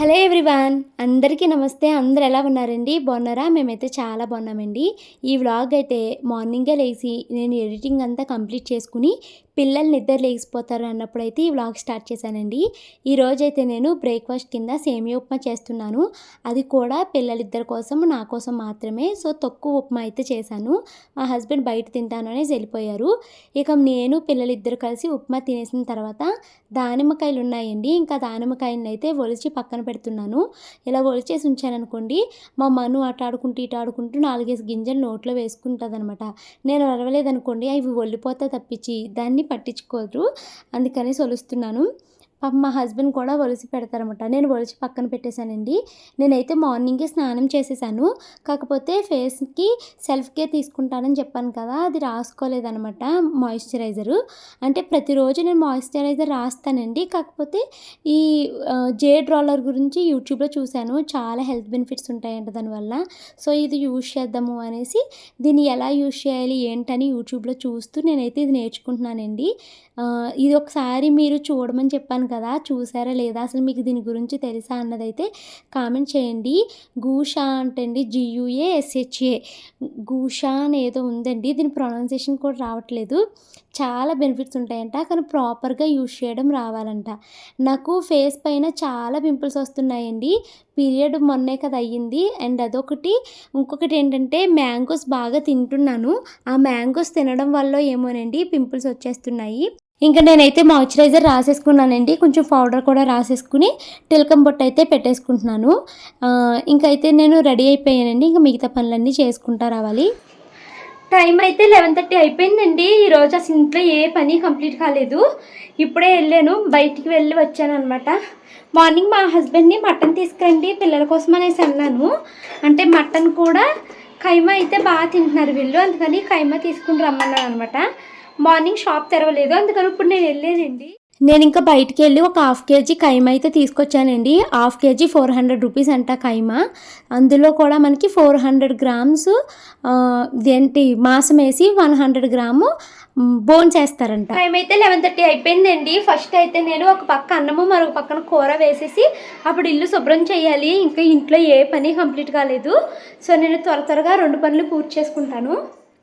Hello everyone అందరికీ నమస్తే. అందరు ఎలా ఉన్నారండి? బాగున్నారా? మేమైతే చాలా బాగున్నామండి. ఈ వ్లాగ్ అయితే మార్నింగే లేచి నేను ఎడిటింగ్ అంతా కంప్లీట్ చేసుకుని పిల్లల్ని నిద్ర లేచిపోతారు అన్నప్పుడు అయితే ఈ వ్లాగ్ స్టార్ట్ చేశానండి. ఈరోజైతే నేను బ్రేక్ఫాస్ట్ కింద సేమియా ఉప్మా చేస్తున్నాను. అది కూడా పిల్లలిద్దరి కోసం నా కోసం మాత్రమే. సో తక్కువ ఉప్మా అయితే చేశాను. మా హస్బెండ్ బయట తింటాను అనేసి వెళ్ళిపోయారు. ఇక నేను పిల్లలిద్దరు కలిసి ఉప్మా తినేసిన తర్వాత దానిమ్మకాయలు ఉన్నాయండి. ఇంకా దానిమ్మకాయలను అయితే ఒలిచి పక్కన పెడుతున్నాను. ఇలా ఒలిచేసి ఉంచాననుకోండి మా మను అట ఆడుకుంటూ ఇటు ఆడుకుంటూ నాలుగేసి గింజలు నోట్లో వేసుకుంటుంది అనమాట నేను అరవలేదనుకోండి అవి ఒళ్ళిపోతా తప్పించి దాన్ని పట్టించుకోరు. అందుకని సొలుస్తున్నాను పాప మా హస్బెండ్ కూడా ఒలిసి పెడతారనమాట నేను ఒలిచి పక్కన పెట్టేశానండి. నేనైతే మార్నింగే స్నానం చేసేసాను. కాకపోతే ఫేస్కి సెల్ఫ్ కేర్ తీసుకుంటానని చెప్పాను కదా అది రాసుకోలేదనమాట మాయిశ్చరైజరు. అంటే ప్రతిరోజు నేను మాయిశ్చరైజర్ రాస్తానండి. కాకపోతే ఈ జేడ్ రోలర్ గురించి యూట్యూబ్లో చూశాను. చాలా హెల్త్ బెనిఫిట్స్ ఉంటాయంట దానివల్ల సో ఇది యూజ్ చేద్దాము అనేసి దీన్ని ఎలా యూజ్ చేయాలి ఏంటని యూట్యూబ్లో చూస్తూ నేనైతే ఇది నేర్చుకుంటున్నానండి. ఇది ఒకసారి మీరు చూడమని చెప్పాను కదా? చూసారా లేదా? అసలు మీకు దీని గురించి తెలుసా అన్నదైతే కామెంట్ చేయండి. గూషా అంటండి. జియుఏ ఎస్హెచ్ఏ గూషా అని ఏదో ఉందండి. దీని ప్రొనౌన్సియేషన్ కూడా రావట్లేదు. చాలా బెనిఫిట్స్ ఉంటాయంట. కానీ ప్రాపర్గా యూజ్ చేయడం రావాలంట. నాకు ఫేస్ పైన చాలా పింపుల్స్ వస్తున్నాయండి. పీరియడ్ మొన్నే కదా అయ్యింది. అండ్ అదొకటి. ఇంకొకటి ఏంటంటే మ్యాంగోస్ బాగా తింటున్నాను. ఆ మ్యాంగోస్ తినడం వల్ల ఏమోనండి పింపుల్స్ వచ్చేస్తున్నాయి. ఇంకా నేనైతే మాయిశ్చరైజర్ రాసేసుకున్నానండి. కొంచెం పౌడర్ కూడా రాసేసుకుని టిల్కం బొట్టు అయితే పెట్టేసుకుంటున్నాను. ఇంకైతే నేను రెడీ అయిపోయానండి. ఇంకా మిగతా పనులన్నీ చేసుకుంటా రావాలి. టైం అయితే లెవెన్ థర్టీ అయిపోయిందండి. ఈరోజు అసలు ఇంట్లో ఏ పని కంప్లీట్ కాలేదు. ఇప్పుడే వెళ్ళాను. బయటికి వెళ్ళి వచ్చాను అనమాట మార్నింగ్ మా హస్బెండ్ని మటన్ తీసుకురండి. పిల్లల కోసం అనేసి అన్నాను. అంటే మటన్ కూడా కైమా అయితే బాగా తింటున్నారు వీళ్ళు. అందుకని కైమా తీసుకుని రమ్మన్నాను అనమాట మార్నింగ్ షాప్ తెరవలేదు. అందుకని ఇప్పుడు నేను వెళ్ళేదండి నేను ఇంకా బయటికి వెళ్ళి ఒక హాఫ్ కేజీ కైమా అయితే తీసుకొచ్చానండి. Half kg four hundred rupees అంట కైమా. అందులో కూడా మనకి ఫోర్ హండ్రెడ్ గ్రామ్స్ ఏంటి మాసం వేసి వన్ హండ్రెడ్ గ్రాము బోన్ చేస్తారంట. టైం అయితే లెవెన్ థర్టీ అయిపోయిందండి. ఫస్ట్ అయితే నేను ఒక పక్క అన్నము మరొక పక్కన కూర వేసేసి అప్పుడు ఇల్లు శుభ్రం చేయాలి. ఇంకా ఇంట్లో ఏ పని కంప్లీట్ కాలేదు. సో నేను త్వర త్వరగా రెండు పనులు పూర్తి చేసుకుంటాను.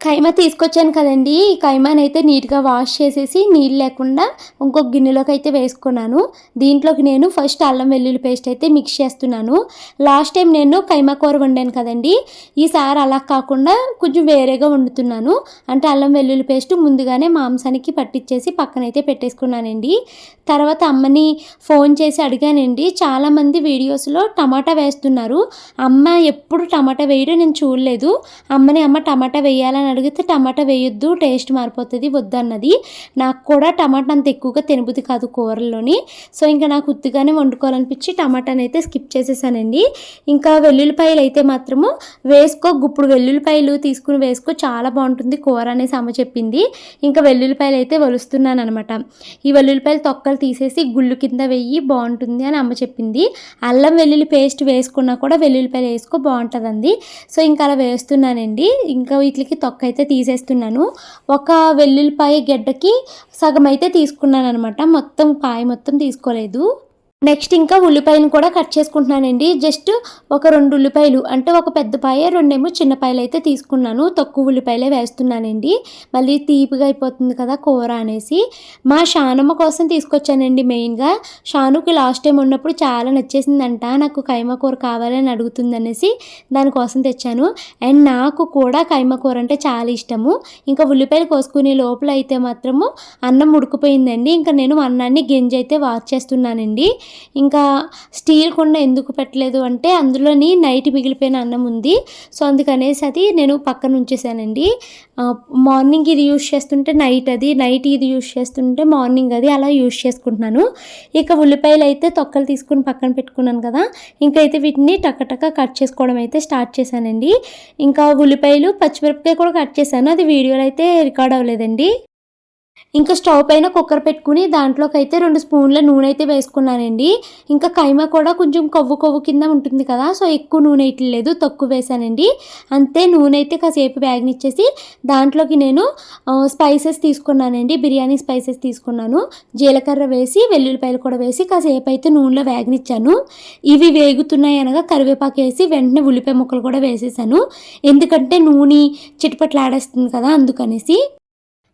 కైమా తీసుకొచ్చాను కదండి. ఈ కైమాని అయితే నీట్గా వాష్ చేసేసి నీళ్ళు లేకుండా ఇంకొక గిన్నెలోకి అయితే వేసుకున్నాను. దీంట్లోకి నేను ఫస్ట్ అల్లం వెల్లుల్లి పేస్ట్ అయితే మిక్స్ చేస్తున్నాను. లాస్ట్ టైం నేను కైమా కూర వండాను కదండి. ఈసారి అలా కాకుండా కొంచెం వేరేగా వండుతున్నాను. అంటే అల్లం వెల్లుల్లి పేస్ట్ ముందుగానే మాంసానికి పట్టించేసి పక్కనైతే పెట్టేసుకున్నానండి. తర్వాత అమ్మని ఫోన్ చేసి అడిగానండి. చాలామంది వీడియోస్లో టమాటా వేస్తున్నారు. అమ్మ ఎప్పుడు టమాటా వేయడం నేను చూడలేదు. అమ్మని అమ్మ టమాటా వేయాలని నేను అడిగితే టమాటా వేయొద్దు టేస్ట్ మారిపోతుంది వద్దన్నది. నాకు కూడా టమాటా అంత ఎక్కువగా తినబుద్ది కాదు కూరల్లోని. సో ఇంకా నాకు ఉత్తిగానే వండుకోవాలనిపించి టమాటాని అయితే స్కిప్ చేసేసానండి. ఇంకా వెల్లుల్లిపాయలు అయితే మాత్రము వేసుకో గుప్పుడు వెల్లుల్లిపాయలు తీసుకుని వేసుకో చాలా బాగుంటుంది కూర అనేసి అమ్మ చెప్పింది. ఇంకా వెల్లుల్లిపాయలు అయితే వలుస్తున్నాను అనమాట ఈ వెల్లుల్లిపాయలు తొక్కలు తీసేసి గుళ్ళు కింద వెయ్యి బాగుంటుంది అని అమ్మ చెప్పింది. అల్లం వెల్లుల్లి పేస్ట్ వేసుకున్నా కూడా వెల్లుల్లిపాయలు వేసుకో బాగుంటుందండి. సో ఇంకా అలా వేస్తున్నానండి. ఇంకా వీటికి తొక్క తొక్క అయితే తీసేస్తున్నాను. ఒక వెల్లుల్లిపాయ గడ్డకి సగం అయితే తీసుకున్నాను అనమాట మొత్తం పాయ మొత్తం తీసుకోలేదు. నెక్స్ట్ ఇంకా ఉల్లిపాయలను కూడా కట్ చేసుకుంటున్నానండి. జస్ట్ ఒక రెండు ఉల్లిపాయలు అంటే ఒక పెద్ద పాయ రెండేమో చిన్న పాయలు అయితే తీసుకున్నాను. తక్కువ ఉల్లిపాయలే వేస్తున్నానండి. మళ్ళీ తీపిగా అయిపోతుంది కదా కూర అనేసి. మా షానమ్మ కోసం తీసుకొచ్చానండి మెయిన్గా. షానుకి లాస్ట్ టైం ఉన్నప్పుడు చాలా నచ్చేసిందంట. నాకు కైమ కూర కావాలని అడుగుతుంది అనేసి దానికోసం తెచ్చాను. అండ్ నాకు కూడా కైమ కూర అంటే చాలా ఇష్టము. ఇంకా ఉల్లిపాయలు కోసుకునే లోపల అయితే మాత్రము అన్నం ఉడికిపోయిందండి. ఇంకా నేను అన్నాన్ని గింజ అయితే వాచ్ చేస్తున్నానండి. ఇంకా స్టీల్ కుండ ఎందుకు పెట్టలేదు అంటే అందులోని నైట్ మిగిలిపోయిన అన్నం ఉంది. సో అందుకనేసి అది నేను పక్కన ఉంచేసానండి. మార్నింగ్ ఇది యూస్ చేస్తుంటే నైట్ అది నైట్ ఇది యూస్ చేస్తుంటే మార్నింగ్ అది అలా యూస్ చేసుకుంటున్నాను. ఇక ఉల్లిపాయలు అయితే తొక్కలు తీసుకుని పక్కన పెట్టుకున్నాను కదా ఇంకా అయితే వీటిని టక్కటక్క కట్ చేసుకోవడం అయితే స్టార్ట్ చేశానండి. ఇంకా ఉల్లిపాయలు పచ్చిమిరపకాయ కూడా కట్ చేశాను అది వీడియోలో అయితే రికార్డ్ అవ్వలేదండి. ఇంకా స్టవ్ పైన కుక్కర్ పెట్టుకుని దాంట్లోకి అయితే రెండు స్పూన్ల నూనె అయితే వేసుకున్నానండి. ఇంకా కైమా కూడా కొంచెం కొవ్వు కొవ్వు కింద ఉంటుంది కదా సో ఎక్కువ నూనె ఇట్లేదు తక్కువ వేసానండి. అంతే నూనె అయితే కాసేపు బ్యాగ్నిచ్చేసి దాంట్లోకి నేను స్పైసెస్ తీసుకున్నానండి బిర్యానీ స్పైసెస్ తీసుకున్నాను. జీలకర్ర వేసి వెల్లుల్లిపాయలు కూడా వేసి కాసేపు అయితే నూనెలో వేగనిచ్చాను. ఇవి వేగుతున్నాయి అనగా కరివేపాకు వేసి వెంటనే ఉల్లిపాయ ముక్కలు కూడా వేసేసాను. ఎందుకంటే నూనె చిటపట్లాడేస్తుంది కదా అందుకనేసి.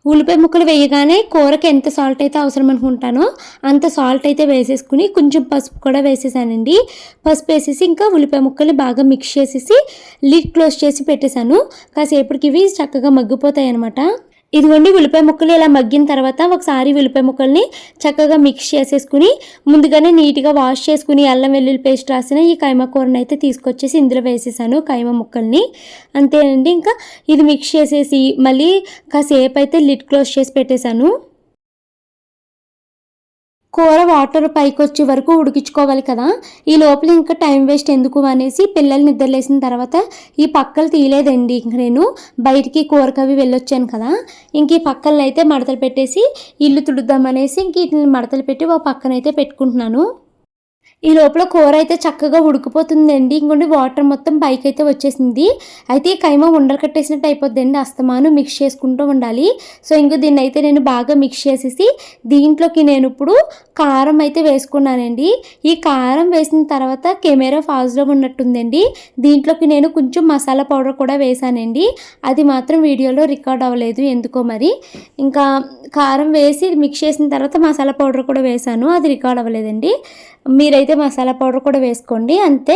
ఉల్లిపాయ ముక్కలు వేయగానే కూరకి ఎంత సాల్ట్ అయితే అవసరం అనుకుంటానో అంత సాల్ట్ అయితే వేసేసుకుని కొంచెం పసుపు కూడా వేసేసానండి. పసుపు వేసేసి ఇంకా ఉల్లిపాయ ముక్కలు బాగా మిక్స్ చేసేసి లిడ్ క్లోజ్ చేసి పెట్టేశాను. కాసేపటికి ఇవి చక్కగా మగ్గిపోతాయి అనమాట ఇదిగోండి ఉల్లిపాయ ముక్కలు ఇలా మగ్గిన తర్వాత ఒకసారి ఉల్లిపాయ ముక్కల్ని చక్కగా మిక్స్ చేసేసుకుని ముందుగానే నీట్గా వాష్ చేసుకుని అల్లం వెల్లుల్లి పేస్ట్ రాసిన ఈ కైమ కూరని అయితే తీసుకొచ్చేసి ఇందులో వేసేసాను కైమ ముక్కల్ని. అంతేనండి ఇంకా ఇది మిక్స్ చేసేసి మళ్ళీ కాసేపు అయితే లిడ్ క్లోజ్ చేసి పెట్టేశాను. కూర వాటర్ పైకి వచ్చే వరకు ఉడికించుకోవాలి కదా. ఈ లోపల ఇంకా టైం వేస్ట్ ఎందుకు అనేసి పిల్లలు నిద్రలేసిన తర్వాత ఈ పక్కలు తీయలేదండి. ఇంక నేను బయటికి కూరకవి వెళ్ళొచ్చాను కదా. ఇంక ఈ పక్కలను అయితే మడతలు పెట్టేసి ఇల్లు తుడుద్దామనేసి ఇంక వీటిని మడతలు పెట్టి ఒక పక్కనైతే పెట్టుకుంటున్నాను. ఈ లోపల కూర అయితే చక్కగా ఉడికిపోతుందండి. ఇంకొండి వాటర్ మొత్తం పైకి అయితే వచ్చేసింది. అయితే ఈ కైమ ఉండలు కట్టేసినట్టు అయిపోద్దండి. అస్తమాను మిక్స్ చేసుకుంటూ ఉండాలి. సో ఇంకో దీన్ని అయితే నేను బాగా మిక్స్ చేసేసి దీంట్లోకి నేను ఇప్పుడు కారం అయితే వేసుకున్నానండి. ఈ కారం వేసిన తర్వాత కెమెరా ఫాజ్లో ఉన్నట్టుందండి. దీంట్లోకి నేను కొంచెం మసాలా పౌడర్ కూడా వేసానండి అది మాత్రం వీడియోలో రికార్డ్ అవ్వలేదు. ఎందుకో మరి? ఇంకా కారం వేసి మిక్స్ చేసిన తర్వాత మసాలా పౌడర్ కూడా వేసాను అది రికార్డ్ అవ్వలేదండి. మీరైతే మసాలా పౌడర్ కూడా వేసుకోండి. అంతే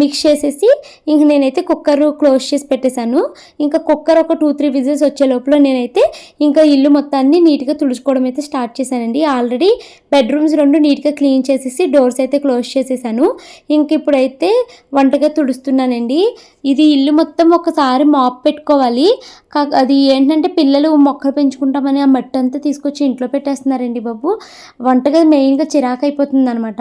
మిక్స్ చేసేసి ఇంక నేనైతే కుక్కర్ క్లోజ్ చేసి పెట్టేశాను. ఇంకా కుక్కర్ ఒక టూ త్రీ విజిల్స్ వచ్చే లోపల నేనైతే ఇంకా ఇల్లు మొత్తాన్ని నీట్గా తుడుచుకోవడం అయితే స్టార్ట్ చేశానండి. ఆల్రెడీ బెడ్రూమ్స్ రెండు నీట్గా క్లీన్ చేసేసి డోర్స్ అయితే క్లోజ్ చేసేసాను. ఇంక ఇప్పుడైతే వంటగా తుడుస్తున్నానండి. ఇది ఇల్లు మొత్తం ఒకసారి మాప్ పెట్టుకోవాలి. అది ఏంటంటే పిల్లలు మొక్కలు పెంచుకుంటామని ఆ మట్టి అంతా తీసుకొచ్చి ఇంట్లో పెట్టేస్తున్నారండి బాబు. వంటగది మెయిన్గా చిరాకు అయిపోతుంది అనమాట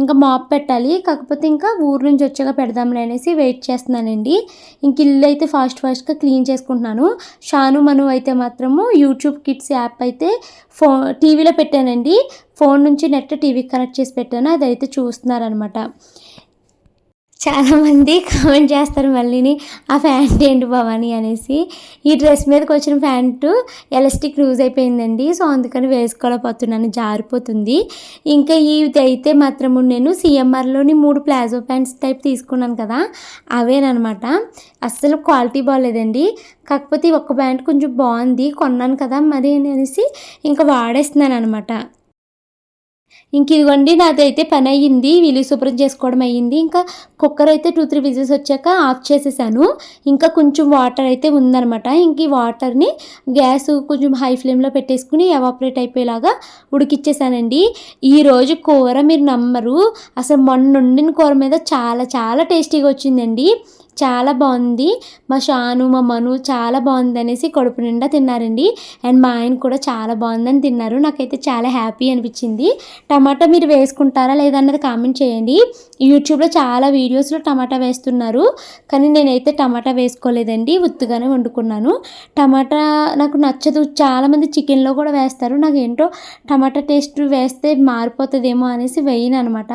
ఇంకా మాప్ పెట్టాలి. కాకపోతే ఇంకా ఊరు నుంచి వచ్చాక పెడదాంలే అనేసి వెయిట్ చేస్తున్నానండి. ఇంక ఇల్లు అయితే ఫాస్ట్ ఫాస్ట్గా క్లీన్ చేసుకుంటున్నాను. షాను మను అయితే మాత్రము యూట్యూబ్ కిడ్స్ యాప్ అయితే ఫో టీవీలో పెట్టానండి. ఫోన్ నుంచి నెట్ టీవీకి కనెక్ట్ చేసి పెట్టాను. అదైతే చూస్తున్నారనమాట. చాలామంది కామెంట్ చేస్తారు మళ్ళీని ఆ ప్యాంట్ ఏంటి భవాని? అనేసి. ఈ డ్రెస్ మీదకి వచ్చిన ప్యాంటు ఎలాస్టిక్ లూజ్ అయిపోయిందండి. సో అందుకని వేసుకోలేకపోతున్నాను జారిపోతుంది. ఇంకా ఇది అయితే మాత్రము నేను సిఎంఆర్లోని మూడు ప్లాజో ప్యాంట్స్ టైప్ తీసుకున్నాను కదా అవేనమాట అస్సలు క్వాలిటీ బాగాలేదండి కాకపోతే ఒక్క ప్యాంట్ కొంచెం బాగుంది కొన్నాను కదా మరి అనేసి ఇంకా వాడేస్తున్నాను అనమాట ఇంక ఇదిగోండి నాదైతే పని అయ్యింది వీలు శుభ్రం చేసుకోవడం అయ్యింది. ఇంకా కుక్కర్ అయితే టూ త్రీ విజిల్స్ వచ్చాక ఆఫ్ చేసేసాను. ఇంకా కొంచెం వాటర్ అయితే ఉందనమాట ఇంక ఈ వాటర్ని గ్యాస్ కొంచెం హై ఫ్లేమ్లో పెట్టేసుకుని ఎవాపరేట్ అయిపోయేలాగా ఉడికిచ్చేసానండి. ఈరోజు కూర మీరు నమ్మరు. అసలు మొన్న వండిన కూర మీద చాలా చాలా టేస్టీగా వచ్చిందండి. చాలా బాగుంది. మా షాను మా మను చాలా బాగుంది అనేసి కడుపు నిండా తిన్నారండి. అండ్ మా ఆయన కూడా చాలా బాగుందని తిన్నారు. నాకైతే చాలా హ్యాపీ అనిపించింది. టమాటా మీరు వేసుకుంటారా లేదా అన్నది కామెంట్ చేయండి. యూట్యూబ్లో చాలా వీడియోస్లో టమాటా వేస్తున్నారు. కానీ నేనైతే టమాటా వేసుకోలేదండి. ఉత్తుగానే వండుకున్నాను. టమాటా నాకు నచ్చదు. చాలామంది చికెన్లో కూడా వేస్తారు. నాకు ఏంటో టమాటా టేస్ట్ వేస్తే మారిపోతుందేమో అనేసి వేయను అనమాట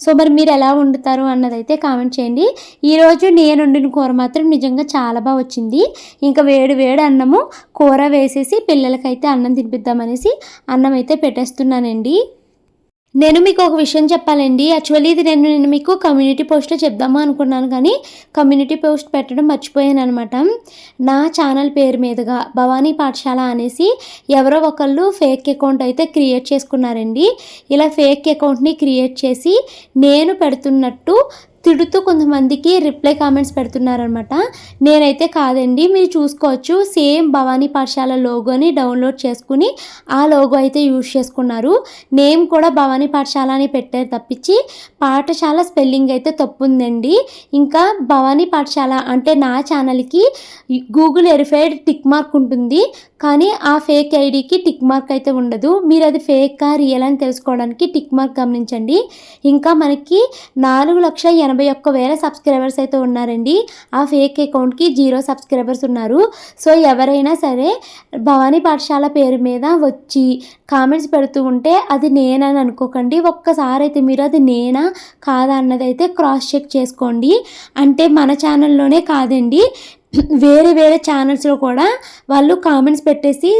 సో మరి మీరు ఎలా వండుతారు అన్నదైతే కామెంట్ చేయండి. ఈరోజు నేను వండిన కూర మాత్రం నిజంగా చాలా బాగా వచ్చింది. ఇంకా వేడి వేడి అన్నము కూర వేసేసి పిల్లలకైతే అన్నం తినిపిద్దామనేసి అన్నం అయితే పెట్టేస్తున్నానండి. నేను మీకు ఒక విషయం చెప్పాలండి. యాక్చువల్లీ ఇది నేను నేను మీకు కమ్యూనిటీ పోస్ట్లో చెప్దాము అనుకున్నాను కానీ కమ్యూనిటీ పోస్ట్ పెట్టడం మర్చిపోయాను అనమాట నా ఛానల్ పేరు మీదుగా భవానీ పాఠశాల అనేసి ఎవరో ఒకళ్ళు ఫేక్ అకౌంట్ అయితే క్రియేట్ చేసుకున్నారండి. ఇలా ఫేక్ అకౌంట్ని క్రియేట్ చేసి నేను పెడుతున్నట్టు తిడుతూ కొంతమందికి రిప్లై కామెంట్స్ పెడుతున్నారనమాట నేనైతే కాదండి మీరు చూసుకోవచ్చు. సేమ్ భవానీ పాఠశాల లోగోని డౌన్లోడ్ చేసుకుని ఆ లోగో అయితే యూజ్ చేసుకున్నారు. నేమ్ కూడా భవానీ పాఠశాల అని పెట్టారు తప్పించి పాఠశాల స్పెల్లింగ్ అయితే తప్పు ఉందండి ఇంకా భవానీ పాఠశాల అంటే నా ఛానల్కి గూగుల్ వెరిఫైడ్ టిక్ మార్క్ ఉంటుంది. కానీ ఆ ఫేక్ ఐడికి టిక్ మార్క్ అయితే ఉండదు. మీరు అది ఫేకా రియల్ అని తెలుసుకోవడానికి టిక్ మార్క్ గమనించండి. ఇంకా మనకి నాలుగు లక్ష ఎనభై ఒక్క వేల సబ్స్క్రైబర్స్ అయితే ఉన్నారండి. ఆ ఫేక్ అకౌంట్కి జీరో సబ్స్క్రైబర్స్ ఉన్నారు. సో ఎవరైనా సరే భవానీ పాఠశాల పేరు మీద వచ్చి కామెంట్స్ పెడుతూ ఉంటే అది నేనని అనుకోకండి. ఒక్కసారి అయితే మీరు అది నేనా కాదా అన్నది అయితే క్రాస్ చెక్ చేసుకోండి. అంటే మన ఛానల్లోనే కాదండి. వేరే వేరే ఛానల్స్లో కూడా వాళ్ళు కామెంట్స్ పెట్టేసి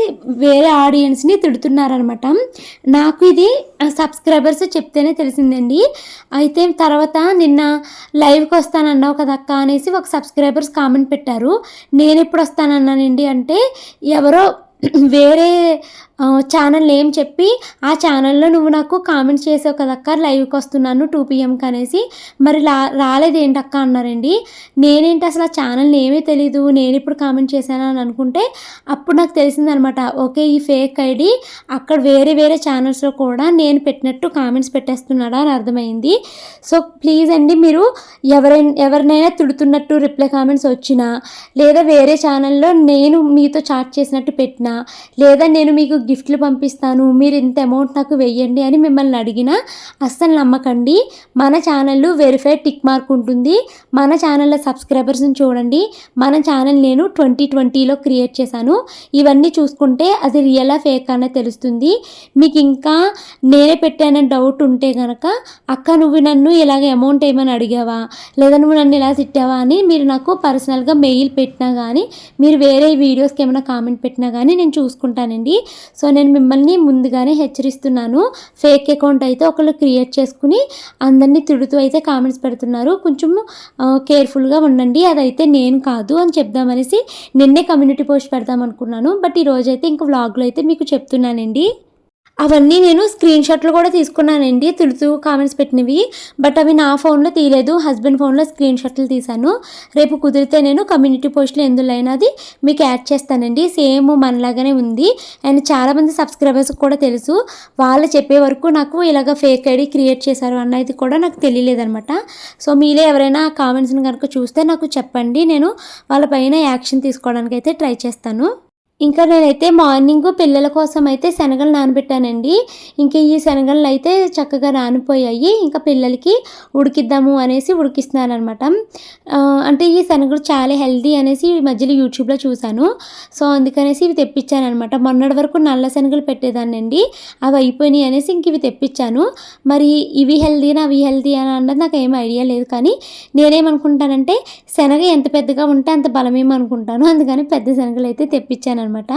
వేరే ఆడియన్స్ని తిడుతున్నారనమాట నాకు ఇది సబ్స్క్రైబర్స్ చెప్తేనే తెలిసిందండి. అయితే తర్వాత నిన్న లైవ్కి వస్తానన్నావు కదా అక్క అనేసి ఒక సబ్స్క్రైబర్స్ కామెంట్ పెట్టారు. నేను ఎప్పుడు వస్తానన్నానండి అంటే ఎవరో వేరే ఛానల్ నేమ్ చెప్పి ఆ ఛానల్లో నువ్వు నాకు కామెంట్స్ చేసావు కదక్క లైవ్కి వస్తున్నాను టూ పిఎంకి అనేసి. మరి రా రాలేదేంటక్క అన్నారండి. నేనేంటి అసలు ఆ ఛానల్ నేమే తెలీదు నేను ఇప్పుడు కామెంట్ చేశాను అని అనుకుంటే అప్పుడు నాకు తెలిసిందనమాట ఓకే ఈ ఫేక్ ఐడి అక్కడ వేరే వేరే ఛానల్స్లో కూడా నేను పెట్టినట్టు కామెంట్స్ పెట్టేస్తున్నాడా అని అర్థమైంది. సో ప్లీజ్ అండి మీరు ఎవరైనా ఎవరినైనా తిడుతున్నట్టు రిప్లై కామెంట్స్ వచ్చినా లేదా వేరే ఛానల్లో నేను మీతో చాట్ చేసినట్టు పెట్టినా లేదా నేను మీకు గిఫ్ట్లు పంపిస్తాను. మీరు ఇంత అమౌంట్ నాకు వెయ్యండి అని మిమ్మల్ని అడిగినా అస్సలు నమ్మకండి. మన ఛానల్ వెరిఫైడ్ టిక్ మార్క్ ఉంటుంది. మన ఛానల్లో సబ్స్క్రైబర్స్ని చూడండి. మన ఛానల్ నేను ట్వంటీ ట్వంటీలో క్రియేట్ చేశాను. ఇవన్నీ చూసుకుంటే అది రియలా ఫేక్ అనే తెలుస్తుంది. మీకు ఇంకా నేనే పెట్టానని డౌట్ ఉంటే కనుక అక్క నువ్వు నన్ను ఇలాగ అమౌంట్ ఏమైనా అడిగావా? లేదా నువ్వు నన్ను ఇలా తిట్టావా? అని మీరు నాకు పర్సనల్గా మెయిల్ పెట్టినా కానీ మీరు వేరే వీడియోస్కి ఏమైనా కామెంట్ పెట్టినా కానీ నేను చూసుకుంటానండి. సో నేను మిమ్మల్ని ముందుగానే హెచ్చరిస్తున్నాను. ఫేక్ అకౌంట్ అయితే ఒకళ్ళు క్రియేట్ చేసుకుని అందరినీ తిడుతూ అయితే కామెంట్స్ పెడుతున్నారు. కొంచెం కేర్ఫుల్గా ఉండండి. అదైతే నేను కాదు అని చెప్దామనేసి నిన్నే కమ్యూనిటీ పోస్ట్ పెడదాం అనుకున్నాను బట్ ఈరోజు అయితే ఇంకా వ్లాగ్లో అయితే మీకు చెప్తున్నానండి. అవన్నీ నేను స్క్రీన్ షాట్లు కూడా తీసుకున్నానండి. తిడుతూ కామెంట్స్ పెట్టినవి. బట్ అవి నా ఫోన్లో తీయలేదు. హస్బెండ్ ఫోన్లో స్క్రీన్ షాట్లు తీశాను. రేపు కుదిరితే నేను కమ్యూనిటీ పోస్ట్లో ఎందులైనా అది మీకు యాడ్ చేస్తానండి. సేమ్ మనలాగానే ఉంది. అండ్ చాలామంది సబ్స్క్రైబర్స్ కూడా తెలుసు. వాళ్ళు చెప్పే వరకు నాకు ఇలాగ ఫేక్ ఐడి క్రియేట్ చేశారు అన్నది కూడా నాకు తెలియలేదనమాట సో మీలో ఎవరైనా కామెంట్స్ని కనుక చూస్తే నాకు చెప్పండి. నేను వాళ్ళపైన యాక్షన్ తీసుకోవడానికి అయితే ట్రై చేస్తాను. ఇంకా నేనైతే మార్నింగ్ పిల్లల కోసం అయితే శనగలు నానబెట్టానండి. ఇంకా ఈ శనగలు అయితే చక్కగా నానిపోయాయి. ఇంకా పిల్లలకి ఉడికిద్దాము అనేసి ఉడికిస్తున్నాను అనమాట అంటే ఈ శనగలు చాలా హెల్దీ అనేసి ఈ మధ్యలో యూట్యూబ్లో చూశాను. సో అందుకనేసి ఇవి తెప్పించాను అనమాట మొన్నటి వరకు నల్ల శనగలు పెట్టేదాన్నండి. అవి అయిపోయినాయి అనేసి ఇంక ఇవి తెప్పించాను. మరి ఇవి హెల్దీనా అవి హెల్దీ అని అన్నది నాకు ఏం ఐడియా లేదు. కానీ నేనేమనుకుంటానంటే శనగ ఎంత పెద్దగా ఉంటే అంత బలమేమనుకుంటాను. అందుకని పెద్ద శనగలు అయితే తెప్పించాను అనమాట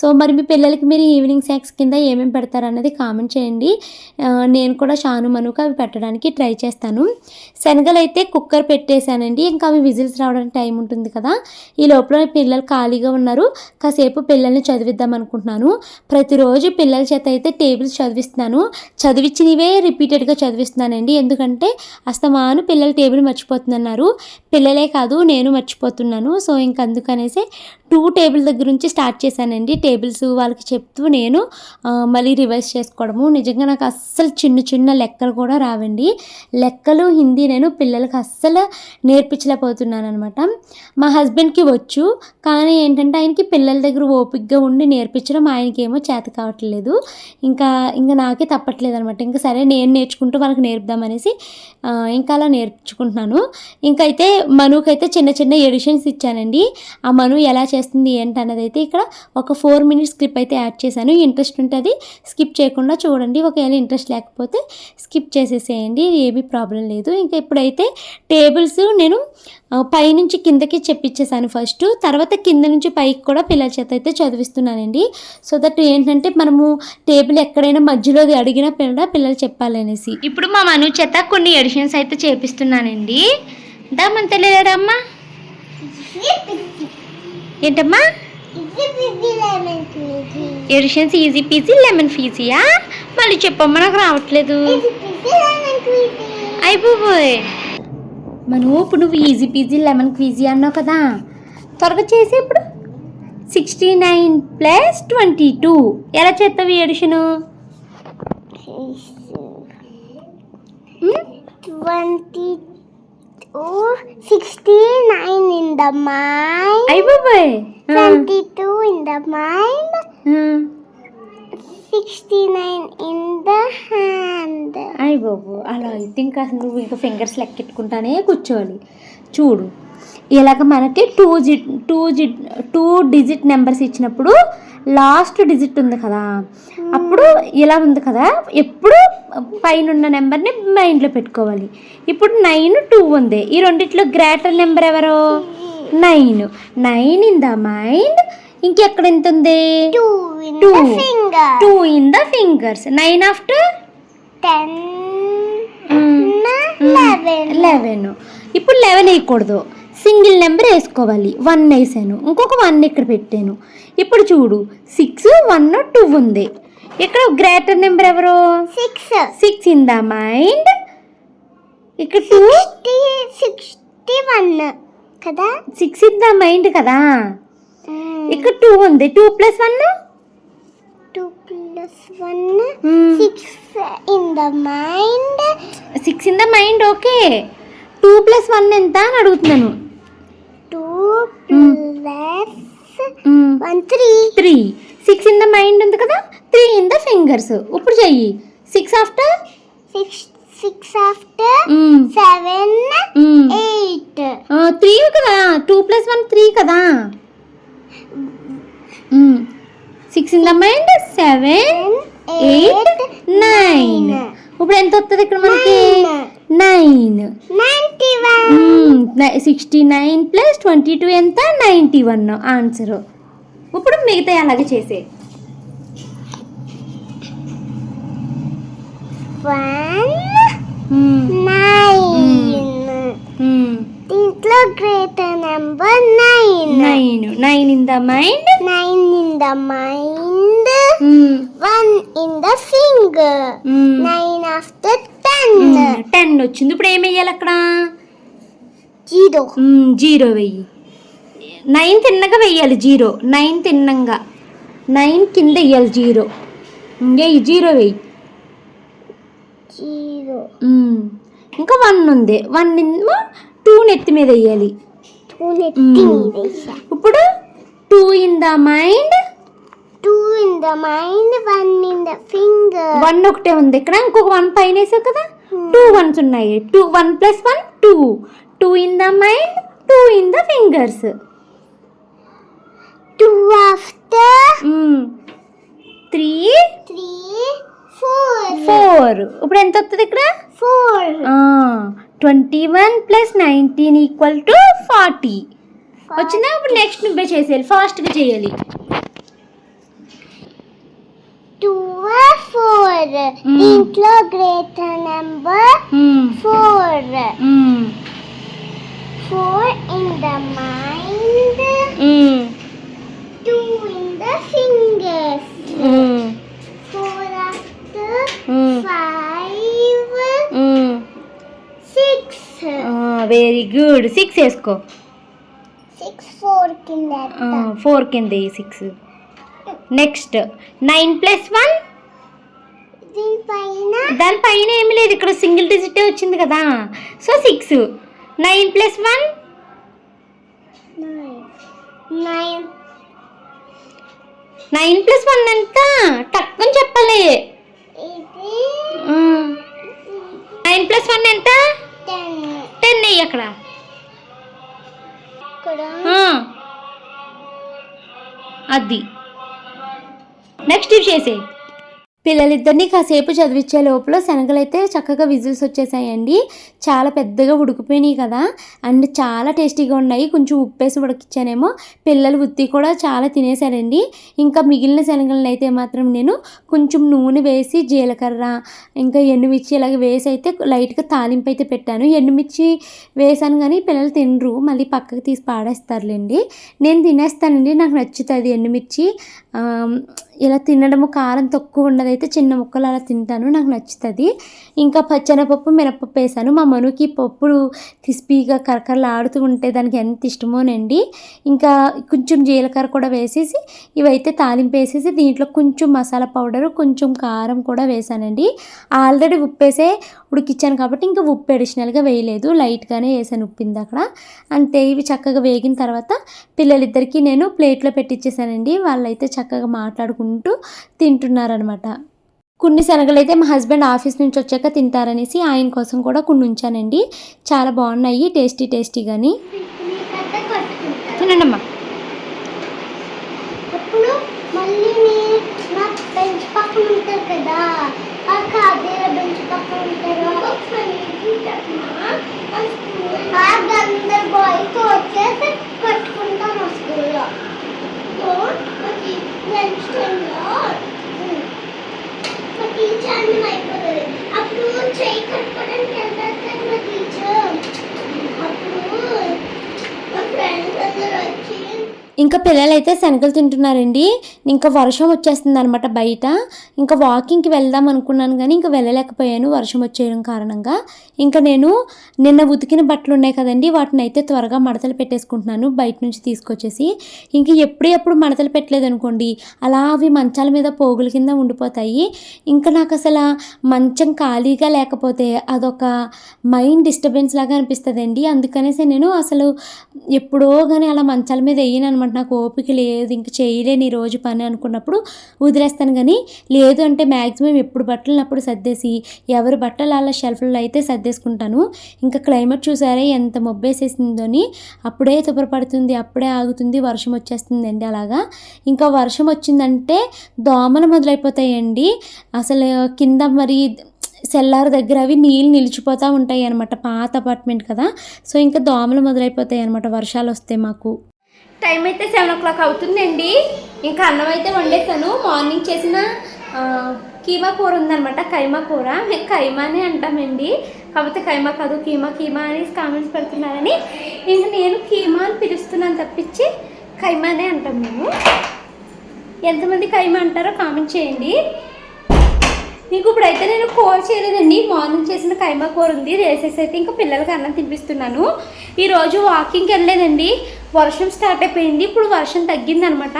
సో మరి మీ పిల్లలకి మీరు ఈవినింగ్ స్నాక్స్ కింద ఏమేమి పెడతారు అన్నది కామెంట్ చేయండి నేను కూడా షాను మనుకు అవి పెట్టడానికి ట్రై చేస్తాను. శనగలు అయితే కుక్కర్ పెట్టేశానండి. ఇంకా అవి విజిల్స్ రావడానికి టైం ఉంటుంది కదా. ఈ లోపల పిల్లలు ఖాళీగా ఉన్నారు. కాసేపు పిల్లల్ని చదివిద్దాం అనుకుంటున్నాను. ప్రతిరోజు పిల్లల చేత అయితే టేబుల్స్ చదివిస్తున్నాను. చదివించినవే రిపీటెడ్గా చదివిస్తున్నానండి. ఎందుకంటే అస్తమాను పిల్లలు టేబుల్ మర్చిపోతున్నారు పిల్లలే కాదు నేను మర్చిపోతున్నాను. సో ఇంక అందుకనేసి టూ టేబుల్ దగ్గర నుంచి స్టార్ట్ చేశానండి. టేబుల్స్ వాళ్ళకి చెప్తూ నేను మళ్ళీ రివైజ్ చేసుకోవడము. నిజంగా నాకు అస్సలు చిన్న చిన్న లెక్కలు కూడా రావండి. లెక్కలు హిందీ నేను పిల్లలకు అస్సలు నేర్పించలేకపోతున్నాను అనమాట మా హస్బెండ్కి వచ్చు కానీ ఏంటంటే ఆయనకి పిల్లల దగ్గర ఓపికగా ఉండి నేర్పించడం ఆయనకేమో చేత కావట్లేదు. ఇంకా ఇంకా నాకే తప్పట్లేదు అనమాట ఇంకా సరే నేను నేర్చుకుంటూ వాళ్ళకి నేర్పుదామనేసి ఇంకా అలా నేర్చుకుంటున్నాను. ఇంకైతే అయితే మనుకైతే చిన్న చిన్న ఎడిషన్స్ ఇచ్చానండి. ఆ మను ఎలా చేస్తుంది ఏంటి అన్నది అయితే ఇక్కడ ఒక ఫోర్ మినిట్స్ క్లిప్ అయితే యాడ్ చేశాను. ఇంట్రెస్ట్ ఉంటుంది స్కిప్ చేయకుండా చూడండి. ఒకవేళ ఇంట్రెస్ట్ లేకపోతే స్కిప్ చేసేసేయండి ఏమీ ప్రాబ్లం లేదు. ఇంకా ఇప్పుడైతే టేబుల్స్ నేను పైనుంచి కిందకి చెప్పించేసాను ఫస్ట్. తర్వాత కింద నుంచి పైకి కూడా పిల్లల చేత అయితే చదివిస్తున్నానండి. సో దట్ ఏంటంటే మనము టేబుల్ ఎక్కడైనా మధ్యలో అడిగినా పిల్ల పిల్లలు చెప్పాలనేసి. ఇప్పుడు మా మను చేత కొన్ని ఎడిషన్స్ అయితే చేపిస్తున్నానండి. దామంతలేదమ్మా ఏంటమ్మా? ఎడిషన్స్ ఈజీ పీజీ లెమన్ ఫీజీయా మళ్ళీ చెప్పమ్మా నాకు రావట్లేదు. అయిపోయి మనం ఇప్పుడు నువ్వు ఈజీ పీజీ లెమన్ క్వీజీ అన్నావు కదా. త్వరగా చేసి ఇప్పుడు. Sixty nine plus twenty two ఎలా చేస్తావు addition Twenty two, sixty nine in the mind, అయిపోయి twenty two in the mind, sixty nine in the hand అయ్య బాబు అలా అయితే ఇంకా అసలు నువ్వు ఇంకా ఫింగర్స్ లెక్కెట్టుకుంటానే కూర్చోవాలి. చూడు ఇలాగ మనకి two G two G two digit numbers ఇచ్చినప్పుడు లాస్ట్ డిజిట్ ఉంది కదా. అప్పుడు ఇలా ఉంది కదా ఎప్పుడు పైన ఉన్న నెంబర్ని మైండ్లో పెట్టుకోవాలి. ఇప్పుడు నైన్ టూ ఉంది. ఈ రెండిట్లో గ్రేటర్ నెంబర్ ఎవరు? Nine. Nine in the mind. ఇంకెక్కడ ఎంత ఉంది? Two two in the fingers nine after ten eleven ఇప్పుడు లెవెన్ వేయకూడదు. సింగిల్ నెంబర్ వేసుకోవాలి. వన్ వేసాను. ఇంకొక వన్ ఇక్కడ పెట్టాను. ఇప్పుడు చూడు. సిక్స్ వన్ టూ ఉంది. ఇక్కడ గ్రేటర్ నెంబర్ ఎవరు? Six six in the mind ఇక్కడ టూ సిక్స్టీ వన్ కదా? సిక్స్ ఇన్ ద మైండ్ కదా? ఇక్కడ టూ ఉంది. Two plus one? Two plus one? Six in the mind? Six in the mind okay. Two plus one ఎంత అని అడుగుతున్నాను. Two. Plus one three. Three. Six in the mind ఉంది కదా? Three in the fingers. ఇప్పుడు చెయ్యి. Six after? Six six after seven eight. Plus one three కదా? Six in the mind seven eight nine ఇప్పుడు ఎంత వస్తుంది ఇక్కడ మనకి? Nine sixty nine plus twenty two ఎంత? నైంటీ వన్ ఆన్సర్ ఇప్పుడు మిగతా అలాగే చేసే. వన్ నైన్ దీంట్లో greater number nine. Nine. Nine in the mind? Nine in the mind. One in the finger. Nine after ten. Ten వచ్చింది. ఇప్పుడు ఏం వెయ్యాలి అక్కడ? జీరో. జీరో వెయ్యి నైన్ తిన్నగా వెయ్యాలి జీరో. నైన్ తిన్నంగా. నైన్ కింద వెయ్యాలి జీరో. వెయ్యి జీరో వెయ్యి జీరో. ఇంకా వన్ ఉంది. వన్ టూ నెత్తి మీద వేసా. ఇప్పుడు two in the mind two in the mind one in the finger. One ఒకటే ఉంది ఇక్కడ. ఇంకొక వన్ పైన వేసావు కదా? టూ వన్స్ ఉన్నాయి. Two one plus one two. Two in the mind two in the fingers. Two after three three. Four ఇప్పుడు ఎంత వస్తుంది ఇక్కడ? Four twenty one plus nineteen equal to forty వచ్చిందా? ఇప్పుడు నెక్స్ట్ నువ్వే చేసేయాలి. ఫాస్ట్గా చేయాలి. ఫోర్. దీంట్లో greater number four four in the mind two in the fingers very good six వేసుకో. Ah, సిక్స్ ఫోర్ కింద ఫోర్ కింద six next nine plus one దీనిపైన దానిపైన ఏమి లేదు. ఇక్కడ సింగిల్ డిజిటే వచ్చింది కదా. So six nine plus one nine nine plus one ఎంత? టక్కుని చెప్పాలి. నైన్ ప్లస్ వన్ ఎంత? టెన్ అయ్యి అక్కడ. అది. నెక్స్ట్ ఇవి చేసే పిల్లలిద్దరినీ కాసేపు చదివించే లోపల శనగలు అయితే చక్కగా విజిల్స్ వచ్చేసాయండి. చాలా పెద్దగా ఉడికిపోయినాయి కదా. అండ్ చాలా టేస్టీగా ఉన్నాయి. కొంచెం ఉప్పేసి ఉడికిచ్చానేమో. పిల్లలు ఉత్తి కూడా చాలా తినేశారండి. ఇంకా మిగిలిన శనగలను అయితే మాత్రం నేను కొంచెం నూనె వేసి జీలకర్ర ఇంకా ఎండుమిర్చి ఇలాగ వేసి అయితే లైట్గా తాలింపు అయితే పెట్టాను. ఎండుమిర్చి వేసాను కానీ పిల్లలు తినరు. మళ్ళీ పక్కకు తీసి పాడేస్తారులేండి. నేను తినేస్తానండి. నాకు నచ్చుతుంది ఎండుమిర్చి. ఇలా తినడము కారం తక్కువ ఉన్నదైతే చిన్న ముక్కలు అలా తింటాను నాకు నచ్చుతుంది. ఇంకా పచ్చనపప్పు మినపప్పు వేసాను. మా మనుకి పప్పులు క్రిస్పీగా కరకరలాడుతూ ఉంటే దానికి ఎంత ఇష్టమోనండి. ఇంకా కొంచెం జీలకర్ర కూడా వేసేసి ఇవైతే తాలింపు వేసేసి దీంట్లో కొంచెం మసాలా పౌడర్ కొంచెం కారం కూడా వేసానండి. ఆల్రెడీ ఉప్పేసే ఉడికిచ్చాను కాబట్టి ఇంకా ఉప్పు అడిషనల్గా వేయలేదు. లైట్గానే వేసాను ఉప్పింది అక్కడ. అంతే ఇవి చక్కగా వేగిన తర్వాత పిల్లలిద్దరికీ నేను ప్లేట్లో పెట్టించేసానండి వాళ్ళైతే చక్కగా మాట్లాడుకుంటూ తింటున్నారనమాట కొన్ని శనగలు అయితే మా హస్బెండ్ ఆఫీస్ నుంచి వచ్చాక తింటారనేసి ఆయన కోసం కూడా కొన్ని ఉంచానండి. చాలా బాగున్నాయి టేస్టీ టేస్టీ కానీ మీకైతే కొట్టుకుంటారు తినండమ్మా. అప్పుడు మళ్ళీ మీరు నా బెంచ్ పక్కన ఉంటారు కదా ఆ అందరు బాయ్స్ వచ్చేసి కట్టుకుంటాం స్కూల్లో లంచ్ టైంలో టీచర్ అన్నం అయిపోతుంది అప్పుడు చేయి కట్టుకోవడానికి వెళ్తారు కదా మా టీచర్ అప్పుడు మా ఫ్రెండ్స్ అందరూ వచ్చి ఇంకా పిల్లలైతే శనగలు తింటున్నారండి. ఇంకా వర్షం వచ్చేస్తుంది అనమాట బయట. ఇంకా వాకింగ్కి వెళ్దాం అనుకున్నాను కానీ ఇంకా వెళ్ళలేకపోయాను వర్షం వచ్చేయడం కారణంగా. ఇంకా నేను నిన్న ఉతికిన బట్టలు ఉన్నాయి కదండి వాటిని అయితే త్వరగా మడతలు పెట్టేసుకుంటున్నాను బయట నుంచి తీసుకొచ్చేసి. ఇంక ఎప్పుడెప్పుడు మడతలు పెట్టలేదు అనుకోండి అలా అవి మంచాల మీద పోగుల కింద ఉండిపోతాయి. ఇంకా నాకు అసలు మంచం ఖాళీగా లేకపోతే అదొక మైండ్ డిస్టర్బెన్స్ లాగా అనిపిస్తుందండి. అందుకనేసి నేను అసలు ఎప్పుడో కానీ అలా మంచాల మీద వేయను అనమాట నాకు ఓపిక లేదు ఇంక చేయలేని ఈ రోజు పని అనుకున్నప్పుడు వదిలేస్తాను కానీ లేదు అంటే మ్యాక్సిమం ఎప్పుడు బట్టలు అప్పుడు సర్దేసి ఎవరి బట్టలు అలా షెల్ఫ్లో అయితే సర్దేసుకుంటాను. ఇంకా క్లైమేట్ చూసారే ఎంత మొబ్బేసేసిందోని అప్పుడే తుపరపడుతుంది అప్పుడే ఆగుతుంది వర్షం వచ్చేస్తుందండి అలాగా. ఇంకా వర్షం వచ్చిందంటే దోమలు మొదలైపోతాయండి. అసలు కింద మరి సెల్లార్ దగ్గర అవి నీళ్ళు నిలిచిపోతూ ఉంటాయి అనమాట పాత అపార్ట్మెంట్ కదా. సో ఇంకా దోమలు మొదలైపోతాయి అనమాట వర్షాలు వస్తే మాకు. టైం అయితే సెవెన్ ఓ క్లాక్ అవుతుందండి. ఇంకా అన్నం అయితే వండేసాను మార్నింగ్ చేసిన కీమా కూర ఉందనమాట కైమా కూర. మేము కైమానే అంటామండి. కాకపోతే కైమా కాదు కీమా కీమా అని కామెంట్స్ పెడుతున్నారని. ఇంకా నేను కీమా అని పిలుస్తున్నాను తప్పించి కైమానే అంటాం మేము. ఎంతమంది కైమా అంటారో కామెంట్ చేయండి. మీకు ఇప్పుడైతే నేను కూర చేయలేదండి. మార్నింగ్ చేసిన కైమా కూర ఉంది. రేసేసి అయితే ఇంకా పిల్లలకి అన్నం తినిపిస్తున్నాను. ఈరోజు వాకింగ్కి వెళ్ళలేదండి. వర్షం స్టార్ట్ అయిపోయింది. ఇప్పుడు వర్షం తగ్గిందనమాట.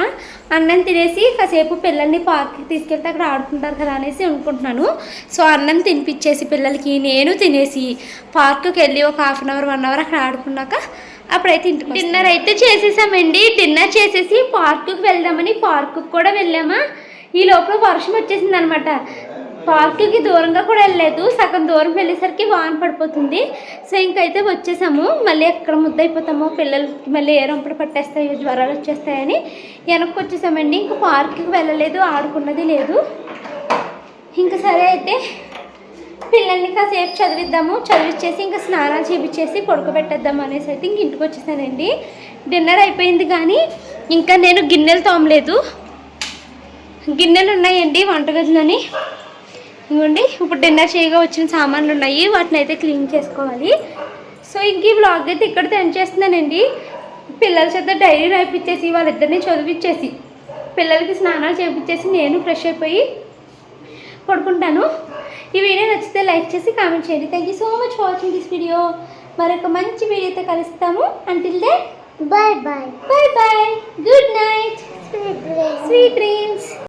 అన్నం తినేసి కాసేపు పిల్లల్ని పార్క్కి తీసుకెళ్తే అక్కడ ఆడుకుంటారు కదా అనేసి అనుకుంటున్నాను. సో అన్నం తినిపించేసి పిల్లలకి నేను తినేసి పార్క్కి వెళ్ళి ఒక half an hour one hour అక్కడ ఆడుకున్నాక అప్పుడైతే ఇంటికి డిన్నర్ అయితే చేసేసామండి. డిన్నర్ చేసేసి పార్కుకి వెళ్దామని పార్కుకి కూడా వెళ్ళామా? ఈ లోపల వర్షం వచ్చేసింది అనమాట పార్కుకి దూరంగా కూడా వెళ్ళలేదు. సగం దూరం వెళ్ళేసరికి వాన పడిపోతుంది. సో ఇంకైతే వచ్చేసాము. మళ్ళీ ఎక్కడ ముద్దయిపోతామో పిల్లలకి మళ్ళీ ఏ రొంపలు పట్టేస్తాయో జ్వరాలు వచ్చేస్తాయని వెనక్కి వచ్చేసామండి. ఇంక పార్క్కి వెళ్ళలేదు ఆడుకున్నది లేదు. ఇంకా సరే అయితే పిల్లల్ని కాసేపు చదివిద్దాము. చదివిచ్చేసి ఇంకా స్నానాలు చేపించేసి పడుకోబెట్టేద్దాం అనేసి అయితే ఇంక ఇంటికి వచ్చేసానండి. డిన్నర్ అయిపోయింది కానీ ఇంకా నేను గిన్నెలు తోమలేదు. గిన్నెలు ఉన్నాయండి వంటగదిలోని. ఇవ్వండి ఇప్పుడు డిన్నర్ చేయగా వచ్చిన సామాన్లు ఉన్నాయి వాటిని అయితే క్లీన్ చేసుకోవాలి. సో ఇంక ఈ వ్లాగ్ అయితే ఇక్కడ ఎండ్ చేస్తున్నానండి. పిల్లల చేత డైరీ రాయిపించేసి వాళ్ళిద్దరిని చదివిచ్చేసి పిల్లలకి స్నానాలు చేపించేసి నేను ఫ్రెష్ అయిపోయి పడుకుంటాను. ఈ వీడియో నచ్చితే లైక్ చేసి కామెంట్ చేయండి. Thank you so much for watching this video మరొక మంచి వీడియోతో కలుస్తాము. Until then bye bye bye bye good night sweet dreams